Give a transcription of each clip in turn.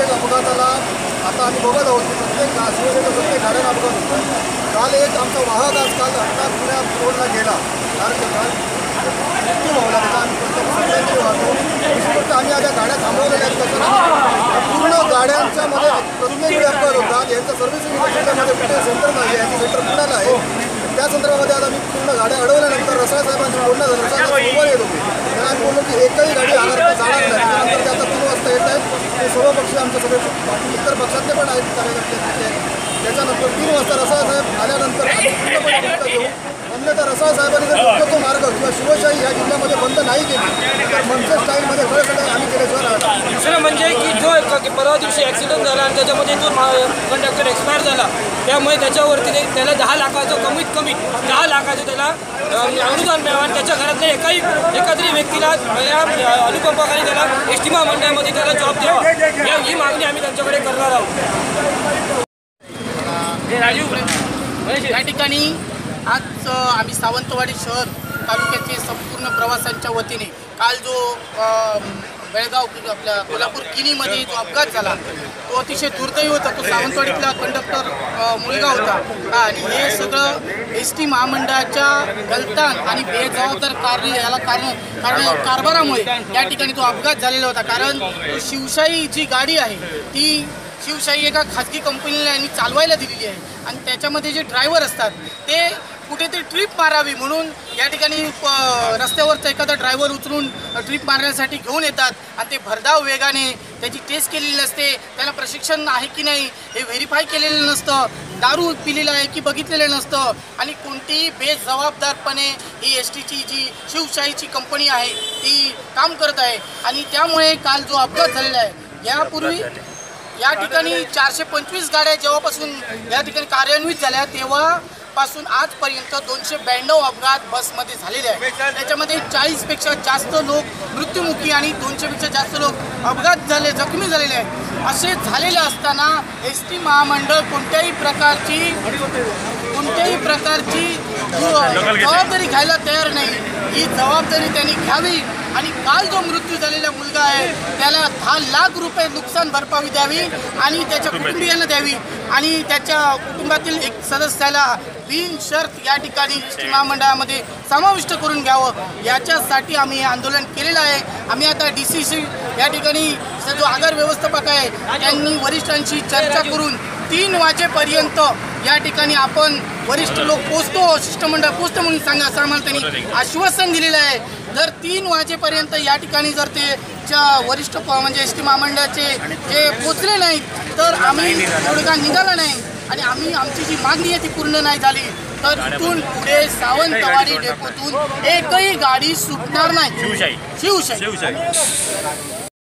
प्रत्येक अपघाताला आता आम्ही बघत आहोत की प्रत्येक गा- प्रत्येक गाड्यांना अपघात होतो काल एक आमचा वाहक आज काल घटना पुण्या रोडला गेला. कारण काल मृत्यू पावला त्याचा आम्ही प्रत्येक सगळ्यांची वाहतो दुसरी आम्ही आता गाड्या थांबवलेल्या आहेत त्याच्या पूर्ण गाड्यांच्या मध्ये प्रत्येक वेळी अपघात होतात यांचं सर्व्हिसिंग जिल्ह्यामध्ये कुठे सेंटर नाही आहे. यांचं सेंटर पुण्याला आहे. त्या संदर्भामध्ये आज आम्ही पूर्ण गाड्या अडवल्यानंतर रसाळ साहेबांशी बोलणं झालं रसाळ साहेब येत होते. त्यांना बोललो की एकही गाडी आगार जाणार नाही. त्यानंतर त्याचा तीन वाजता येत आहेत. ते सर्व पक्षी आमचे सगळे बाकी इतर पक्षातले पण आहेत कार्यकर्ते तिथे. त्याच्यानंतर तीन वाजता रसाळ साहेब आल्यानंतर आम्ही पूर्णपणे भूमिका घेऊ. अन्यथा रसाळ साहेबांनी जर शक्यतो तो मार्ग किंवा शिवशाही या जिल्ह्यामध्ये बंद नाही केली तर टाईममध्ये स्टाईलमध्ये खरं आम्ही केल्याशिवाय राहणार दुसरं म्हणजे की जो एक- परवा दिवशी ॲक्सिडेंट झाला आणि त्याच्यामध्ये जो कंडक्टर एक्सपायर झाला त्यामुळे त्याच्यावरती त्याला दहा लाखाचं कमीत कमी दहा लाखाचं त्याला अनुदान मिळावं. आणि त्याच्या घरातल्या एकाही एखादी व्यक्तीला या अनुकंपाखाली त्याला एस टी महामंडळामध्ये त्याला जॉब द्यावा. या ही मागणी आम्ही त्यांच्याकडे करणार आहोत. राजीव या ठिकाणी आज आम्ही सावंतवाडी शहर तालुक्याचे संपूर्ण प्रवासांच्या वतीने काल जो बेळगाव आपल्या कोल्हापूर किनीमध्ये जो अपघात झाला तो अतिशय दुर्दैवी होता. तो सावंतवाडीतला कंडक्टर मुलगा होता. आणि हे सगळं एस टी महामंडळाच्या गलतान आणि बेजबाबदार कार्य याला कारण कारण कारभारामुळे या ठिकाणी तो अपघात झालेला होता. कारण शिवशाही जी गाडी आहे ती शिवशाही एका खाजगी कंपनीला यांनी चालवायला दिलेली आहे. आणि त्याच्यामध्ये जे ड्रायव्हर असतात ते कुठेतरी ट्रिप मारावी म्हणून या ठिकाणी प- एखादा ड्रायव्हर उचलून ट्रिप मारण्यासाठी घेऊन येतात. आणि ते भरधाव वेगाने त्याची टेस्ट केलेली नसते त्याला प्रशिक्षण आहे की नाही हे व्हेरीफाय केलेलं नसतं. दारू पिलेलं आहे की बघितलेलं नसतं. आणि कोणतीही बेजबाबदारपणे ही एस टीची जी शिवशाहीची कंपनी आहे ती काम करत आहे. आणि त्यामुळे काल जो अपघात झालेला आहे यापूर्वी या ठिकाणी चारशे पंचवीस गाड्या जेव्हापासून या ठिकाणी कार्यान्वित झाल्या तेव्हा तेव्हापासून आजपर्यंत दोनशे ब्याण्णव अपघात बसमध्ये झालेले आहेत. त्याच्यामध्ये चाळीसपेक्षा जास्त लोक मृत्युमुखी आणि दोनशेपेक्षा जास्त लोक अपघात झाले जखमी झालेले आहेत. असे झालेले असताना एस टी महामंडळ कोणत्याही प्रकारची कोणत्याही प्रकारची जबाबदारी घ्यायला तयार नाही. ही जबाबदारी त्यांनी घ्यावी. आणि काल जो मृत्यू झालेला मुलगा आहे त्याला दहा लाख रुपये नुकसान भरपाई द्यावी आणि त्याच्या कुटुंबियांना द्यावी. आणि त्याच्या कुटुंबातील एक सदस्याला बिनशर्त या ठिकाणी महामंडळामध्ये समाविष्ट करून घ्यावं. याच्यासाठी आम्ही हे आंदोलन केलेलं आहे. आम्ही आता डी सी सी या ठिकाणी जो आगार व्यवस्थापक आहे त्यांनी वरिष्ठांशी चर्चा करून तीन वाजेपर्यंत या ठिकाणी आपण वरिष्ठ लोक पोचतो शिष्टमंडळ पोचतो म्हणून सांगा असं आम्हाला त्यांनी आश्वासन दिलेलं आहे. जर तीन वाजेपर्यंत या ठिकाणी जर ते च्या वरिष्ठ प- म्हणजे एस टी महामंडळाचे जे पोचले नाहीत तर आम्ही तोडगा निघाला नाही आणि आम्ही आमची जी मागणी आहे ती पूर्ण नाही झाली. तर इथून पुढे सावंतवाडी डेपोतून एकही गाडी सुटणार नाही. शिवशाही शिवशाही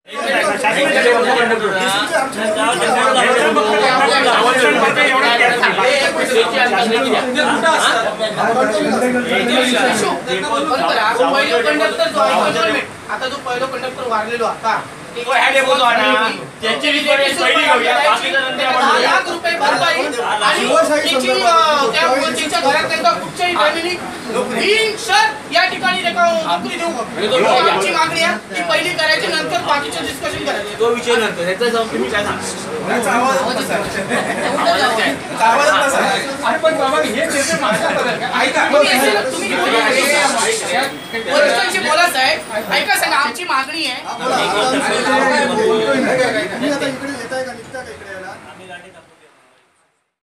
बरोबर आहे. आपण पहिलो कंडक्टर जो आहे, controlment. आता जो पहिलो कंडक्टर वारलेलो आता त्याची लाख रुपये भरपाई आणि त्याच्या घरात त्यांना कुठच्याही फॅमिली बिनशर्त या ठिकाणी नोकरी देऊ आमची मागणी आहे ती पहिली करायची नंतर बाकीचे डिस्कशन करायचं तो विषय नंतर जाऊन तुम्ही काय सांगा तुम्ही वरिष्ठांशी बोला साहेब. ऐका सांगा आमची मागणी आहे.